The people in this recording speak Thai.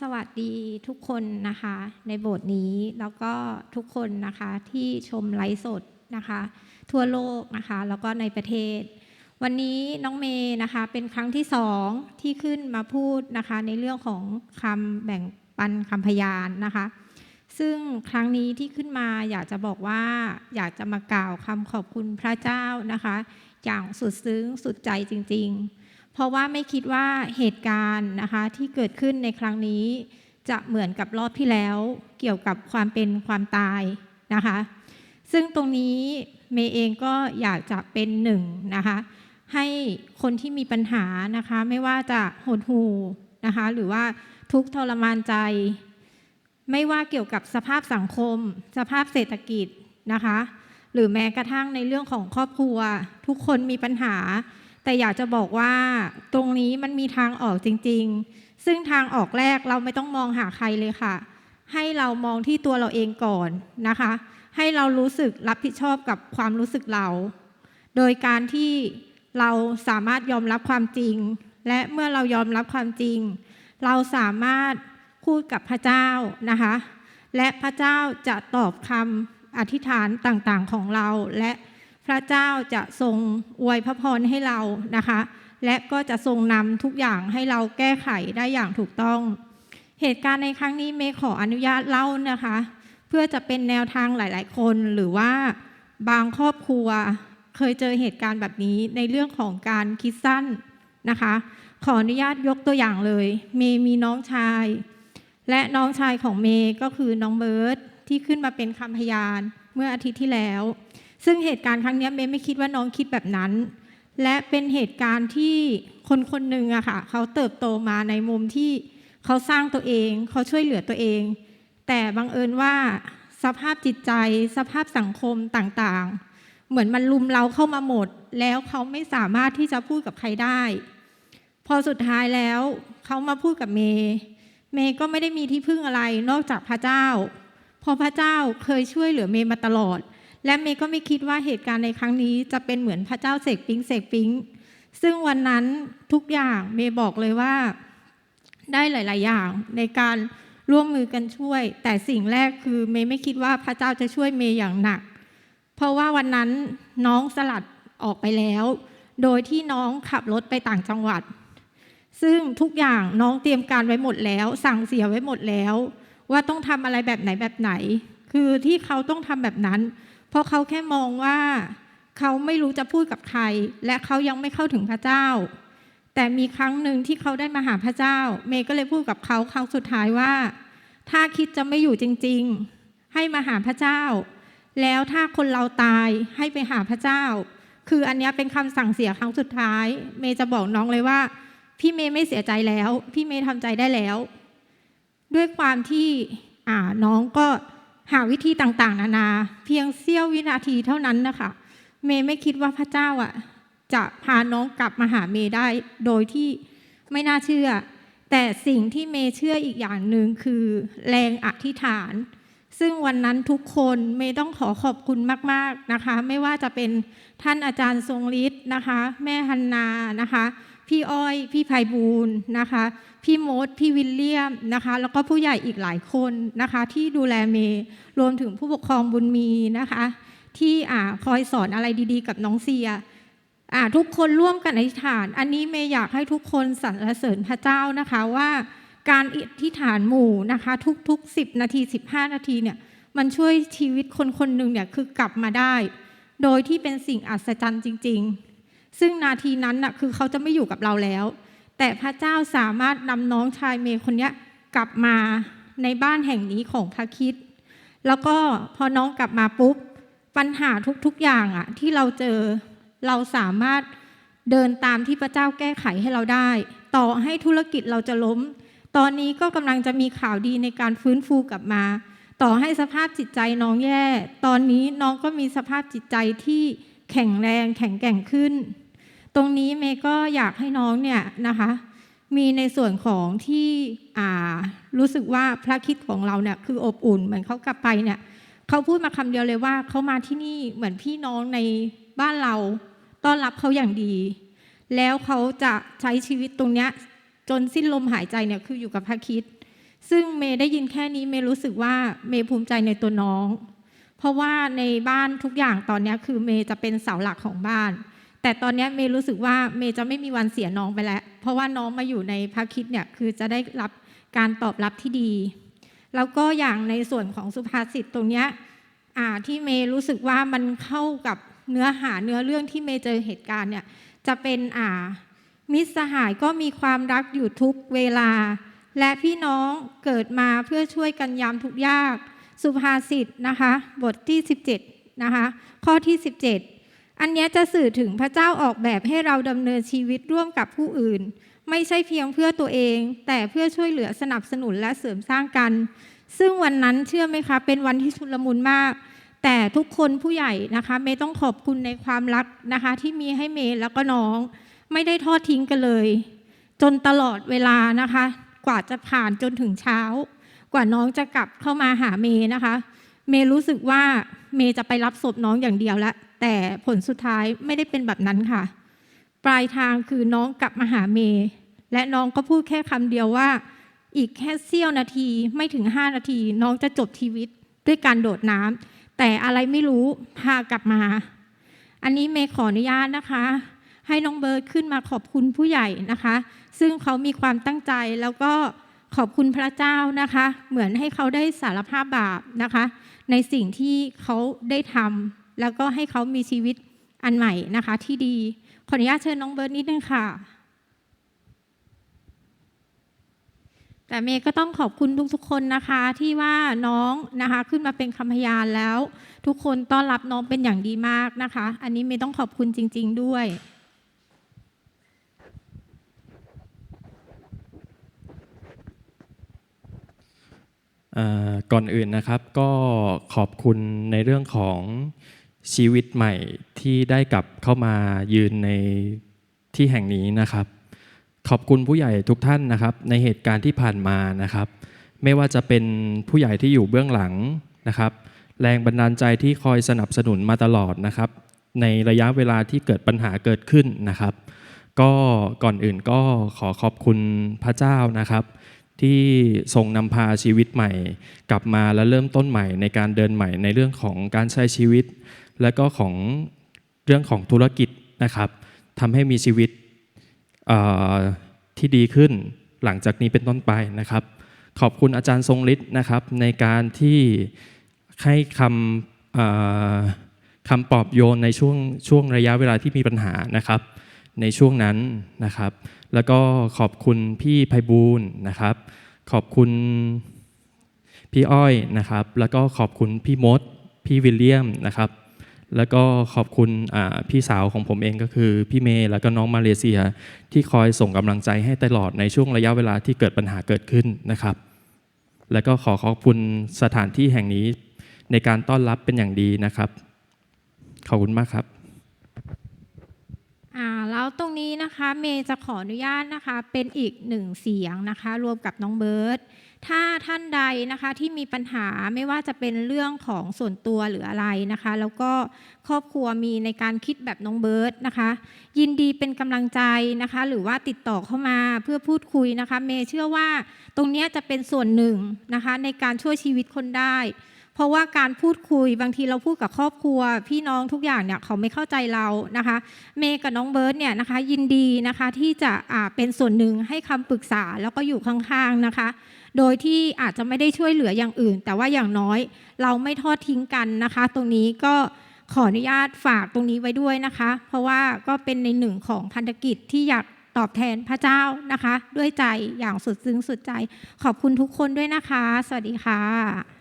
สวัสดีทุกคนนะคะ ในโบสถ์นี้แล้วก็ทุกคนนะคะที่ชมไลฟ์สดนะคะ ทั่วโลกนะคะ แล้วก็ในประเทศ วันนี้น้องเมย์นะคะ เป็นครั้งที่สองที่ขึ้นมาพูดนะคะ ในเรื่องของคำแบ่งปันคำพยานนะคะ ซึ่งครั้งนี้ที่ขึ้นมาอยากจะบอกว่าอยากจะมากล่าวคำขอบคุณพระเจ้านะคะ อย่างสุดซึ้งสุดใจจริง ๆ เพราะว่าไม่คิดว่าเหตุการณ์นะคะที่เกิดขึ้นในครั้งนี้ จะเหมือนกับรอบที่แล้ว เกี่ยวกับความเป็นความตายนะคะ ซึ่งตรงนี้เมย์เองก็อยากจะเป็นหนึ่งนะคะให้คนที่มีปัญหานะคะไม่ว่าจะหดหูนะคะหรือว่าทุกทรมานใจ ไม่ว่าเกี่ยวกับสภาพสังคม สภาพเศรษฐกิจนะคะ หรือแม้กระทั่งในเรื่องของครอบครัว ทุกคนมีปัญหา แต่อยากจะบอกว่าตรงนี้มันมีทางออกจริง ๆ ซึ่งทางออกแรกเราไม่ต้องมองหาใครเลยค่ะ ให้เรามองที่ตัวเราเองก่อนนะคะ ให้เรารู้สึกรับผิดชอบกับความรู้สึกเรา โดยการที่เราสามารถยอมรับความจริง และเมื่อเรายอมรับความจริง เราสามารถพูดกับพระเจ้านะคะ และพระเจ้าจะตอบคำอธิษฐานต่างๆของเราและ พระเจ้าจะทรงอวยพระพรให้เรานะคะ และก็จะทรงนำทุกอย่างให้เราแก้ไขได้อย่างถูกต้อง เหตุการณ์ในครั้งนี้เมย์ขออนุญาตเล่านะคะ เพื่อจะเป็นแนวทางหลาย ๆ คนหรือว่าบางครอบครัวเคยเจอเหตุการณ์แบบนี้ในเรื่องของการคิดสั้นนะคะ ขออนุญาตยกตัวอย่างเลย เมย์มีน้องชาย และน้องชายของเมย์ก็คือน้องเบิร์ตที่ขึ้นมาเป็นคำพยานเมื่ออาทิตย์ที่แล้ว ซึ่งเหตุการณ์ครั้งนี้เมย์ไม่คิดว่าน้องคิดแบบนั้น และเป็นเหตุการณ์ที่คนคนหนึ่งอะค่ะเขาเติบโตมาในมุมที่เขาสร้างตัวเองเขาช่วยเหลือตัวเอง แต่บังเอิญว่าสภาพจิตใจ สภาพสังคมต่างๆ เหมือนมันลุมเราเข้ามาหมด แล้วเขาไม่สามารถที่จะพูดกับใครได้ พอสุดท้ายแล้วเขามาพูดกับเมย์เมย์ก็ไม่ได้มีที่พึ่งอะไรนอกจากพระเจ้าเพราะพระเจ้าเคยช่วยเหลือเมย์มาตลอด และเมย์ก็ไม่คิดว่าเหตุการณ์ในครั้งนี้จะเป็นเหมือนพระเจ้าเสกปิ๊งเสกปิ๊งซึ่งวันนั้นทุกอย่างเมย์บอกเลยว่าได้หลาย ๆ อย่างในการร่วมมือกันช่วย แต่สิ่งแรกคือเมย์ไม่คิดว่าพระเจ้าจะช่วยเมย์อย่างหนัก เพราะว่าวันนั้นน้องสลัดออกไปแล้ว โดยที่น้องขับรถไปต่างจังหวัด ซึ่งทุกอย่างน้องเตรียมการไว้หมดแล้ว สั่งเสียไว้หมดแล้ว ว่าต้องทำอะไรแบบไหนแบบไหน คือที่เขาต้องทำแบบนั้น เพราะเขาแค่มองว่าเขาไม่รู้จะพูดกับใคร และเขายังไม่เข้าถึงพระเจ้า แต่มีครั้งหนึ่งที่เขาได้มาหาพระเจ้า เมย์ก็เลยพูดกับเขาครั้งสุดท้ายว่า ถ้าคิดจะไม่อยู่จริง ๆ ให้มาหาพระเจ้า แล้วถ้าคนเราตายให้ไปหาพระเจ้า คืออันนี้เป็นคำสั่งเสียครั้งสุดท้าย เมย์จะบอกน้องเลยว่า พี่เมย์ไม่เสียใจแล้ว พี่เมย์ทำใจได้แล้ว ด้วยความที่อ่าน้องก็ หาวิธีต่างๆ นานา เพียงเสี้ยววินาทีเท่านั้นนะคะ เมย์ไม่คิดว่าพระเจ้าอะ จะพาน้องกลับมาหาเมย์ได้ โดยที่ไม่น่าเชื่อ แต่สิ่งที่เมย์เชื่ออีกอย่างหนึ่งคือแรงอธิษฐาน ซึ่งวันนั้นทุกคนเมย์ต้องขอขอบคุณมาก ๆนะคะ ไม่ว่าจะเป็นท่านอาจารย์ทรงฤทธิ์นะคะ แม่ฮันนานะคะ พี่อ้อย พี่ไพบูลนะคะ พี่มดพี่วิลเลียมนะคะ แล้วก็ผู้ใหญ่อีกหลายคนนะคะ ที่ดูแลเมย์รวมถึงผู้ปกครองบุญมีนะคะ ที่อ่าคอยสอนอะไรดีๆ กับน้องเซียอ่าทุกคนร่วมกันอธิษฐาน อันนี้เมย์อยากให้ทุกคนสรรเสริญพระเจ้านะคะว่าการอธิษฐานหมู่นะคะ ทุกๆ 10 นาที 15 นาทีเนี่ยมันช่วยชีวิตคนคนหนึ่งเนี่ยคือกลับมาได้ โดยที่เป็นสิ่งอัศจรรย์จริง ๆ ซึ่งนาทีนั้นน่ะคือเขาจะไม่อยู่กับเราแล้ว แต่พระเจ้าสามารถนำน้องชายเมย์คนนี้กลับมาในบ้านแห่งนี้ของพระคิด แล้วก็พอน้องกลับมาปุ๊บ ปัญหาทุกๆอย่างอะที่เราเจอเราสามารถเดินตามที่พระเจ้าแก้ไขให้เราได้ ต่อให้ธุรกิจเราจะล้ม ตอนนี้ก็กำลังจะมีข่าวดีในการฟื้นฟูกลับมา ต่อให้สภาพจิตใจน้องแย่ ตอนนี้น้องก็มีสภาพจิตใจที่แข็งแรงแข็งแกร่งขึ้น ตรงนี้เมย์ก็อยากให้น้องเนี่ยนะคะ มีในส่วนของที่รู้สึกว่าพระคิดของเราเนี่ยคืออบอุ่นเหมือนเขากลับไปเนี่ยเขาพูดมาคำเดียวเลยว่าเขามาที่นี่เหมือนพี่น้องในบ้านเราต้อนรับเขาอย่างดี แล้วเขาจะใช้ชีวิตตรงเนี้ยจนสิ้นลมหายใจเนี่ยคืออยู่กับพระคิด ซึ่งเมย์ได้ยินแค่นี้เมย์รู้สึกว่าเมย์ภูมิใจในตัวน้อง เพราะว่าในบ้านทุกอย่างตอนนี้คือเมย์จะเป็นเสาหลักของบ้าน แต่ตอนนี้เมย์รู้สึกว่าเมย์จะไม่มีวันเสียน้องไปแล้ว เพราะว่าน้องมาอยู่ในพระคิดเนี่ยคือจะได้รับการตอบรับที่ดี แล้วก็อย่างในส่วนของสุภาษิตตรงเนี้ยอ่าที่เมย์รู้สึกว่ามันเข้ากับเนื้อหาเนื้อเรื่องที่เมย์เจอเหตุการณ์เนี่ยจะเป็นอ่ามิตรสหายก็มีความรักอยู่ทุกเวลา และพี่น้องเกิดมาเพื่อช่วยกันยามทุกยาก สุภาษิตนะคะ บทที่ 17นะคะข้อที่ 17 อันนี้จะสื่อถึงพระเจ้าออกแบบให้เราดำเนินชีวิตร่วมกับผู้อื่น ไม่ใช่เพียงเพื่อตัวเอง แต่เพื่อช่วยเหลือสนับสนุนและเสริมสร้างกัน ซึ่งวันนั้นเชื่อไหมคะ เป็นวันที่ชุลมุนมาก แต่ทุกคนผู้ใหญ่นะคะเมย์ต้องขอบคุณในความรักนะคะ ที่มีให้เมย์แล้วก็น้อง ไม่ได้ทอดทิ้งกันเลย จนตลอดเวลานะคะ กว่าจะผ่านจนถึงเช้า กว่าน้องจะกลับเข้ามาหาเมย์นะคะ เมย์รู้สึกว่าเมย์จะไปรับศพน้องอย่างเดียวแล้ว แต่ผลสุดท้ายไม่ได้เป็นแบบนั้นค่ะ ปลายทางคือน้องกลับมาหาเมย์และน้องก็พูดแค่คำเดียวว่า อีกแค่เสี้ยวนาทีไม่ถึง 5 นาที น้องจะจบชีวิตด้วยการโดดน้ำแต่อะไรไม่รู้พากลับมา อันนี้เมย์ขออนุญาตนะคะ ให้น้องเบิร์ดขึ้นมาขอบคุณผู้ใหญ่นะคะ ซึ่งเขามีความตั้งใจแล้วก็ขอบคุณพระเจ้านะคะ เหมือนให้เขาได้สารภาพบาปนะคะ ในสิ่งที่เขาได้ทำ แล้วก็ให้เขามีชีวิตอันใหม่นะคะที่ดี ขออนุญาตเชิญน้องเบิร์ดนิดนึงค่ะ แต่เมย์ก็ต้องขอบคุณทุกๆคนนะคะที่ว่าน้องนะคะขึ้นมาเป็นคำพยานแล้ว ทุกคนต้อนรับน้องเป็นอย่างดีมากนะคะ อันนี้เมย์ต้องขอบคุณจริง ๆ ด้วยก่อนอื่นนะครับก็ขอบคุณในเรื่องของ ชีวิตใหม่ที่ได้กลับเข้ามายืนในที่แห่งนี้นะครับ ขอบคุณผู้ใหญ่ทุกท่านนะครับ ในเหตุการณ์ที่ผ่านมานะครับ ไม่ว่าจะเป็นผู้ใหญ่ที่อยู่เบื้องหลังนะครับ แรงบันดาลใจที่คอยสนับสนุนมาตลอดนะครับ ในระยะเวลาที่เกิดปัญหาเกิดขึ้นนะครับ ก็ก่อนอื่นก็ขอขอบคุณพระเจ้านะครับที่ทรงนำพาชีวิตใหม่ กลับมาและเริ่มต้นใหม่ในการเดินใหม่ในเรื่องของการใช้ชีวิต และก็ของเรื่องของธุรกิจนะครับทำให้มีชีวิตที่ดีขึ้นหลังจากนี้เป็นต้นไปนะครับ ขอบคุณอาจารย์ทรงฤทธิ์นะครับ ในการที่ให้คำคำปลอบโยนในช่วงช่วงระยะเวลาที่มีปัญหานะครับ ในช่วงนั้นนะครับ แล้วก็ขอบคุณพี่ไพบูลย์นะครับ ขอบคุณพี่อ้อยนะครับ แล้วก็ขอบคุณพี่มด พี่วิลเลียมนะครับ แล้วก็ขอบคุณพี่สาวของผมเองก็คือพี่เมย์แล้วก็น้องมาเลเซีย ที่คอยส่งกำลังใจให้ตลอดในช่วงระยะเวลาที่เกิดปัญหาเกิดขึ้นนะครับ แล้วก็ขอขอบคุณสถานที่แห่งนี้ในการต้อนรับเป็นอย่างดีนะครับ ขอบคุณมากครับ อ่าแล้วตรงนี้นะคะเมย์จะขออนุญาตนะคะเป็นอีกหนึ่งเสียงนะคะ รวมกับน้องเบิร์ตถ้าท่านใดนะคะที่มีปัญหาไม่ว่าจะเป็นเรื่องของส่วนตัวหรืออะไรนะคะ แล้วก็ครอบครัวมีในการคิดแบบน้องเบิร์ตนะคะ ยินดีเป็นกำลังใจนะคะ หรือว่าติดต่อเข้ามาเพื่อพูดคุยนะคะ เมย์เชื่อว่าตรงนี้จะเป็นส่วนหนึ่งนะคะในการช่วยชีวิตคนได้ เพราะว่าการพูดคุยบางทีเราพูดกับครอบครัว พี่น้องทุกอย่างเนี่ยเขาไม่เข้าใจเรานะคะ เมย์กับน้องเบิร์ตเนี่ยนะคะ ยินดีนะคะที่จะอ่าเป็นส่วนหนึ่งให้คำปรึกษาแล้วก็อยู่ข้างๆนะคะ โดยที่อาจจะไม่ได้ช่วยเหลืออย่างอื่น แต่ว่าอย่างน้อยเราไม่ทอดทิ้งกันนะคะ ตรงนี้ก็ขออนุญาตฝากตรงนี้ไว้ด้วยนะคะ เพราะว่าก็เป็นในหนึ่งของพันธกิจที่อยากตอบแทนพระเจ้านะคะ ด้วยใจอย่างสุดซึ้งสุดใจ ขอบคุณทุกคนด้วยนะคะ สวัสดีค่ะ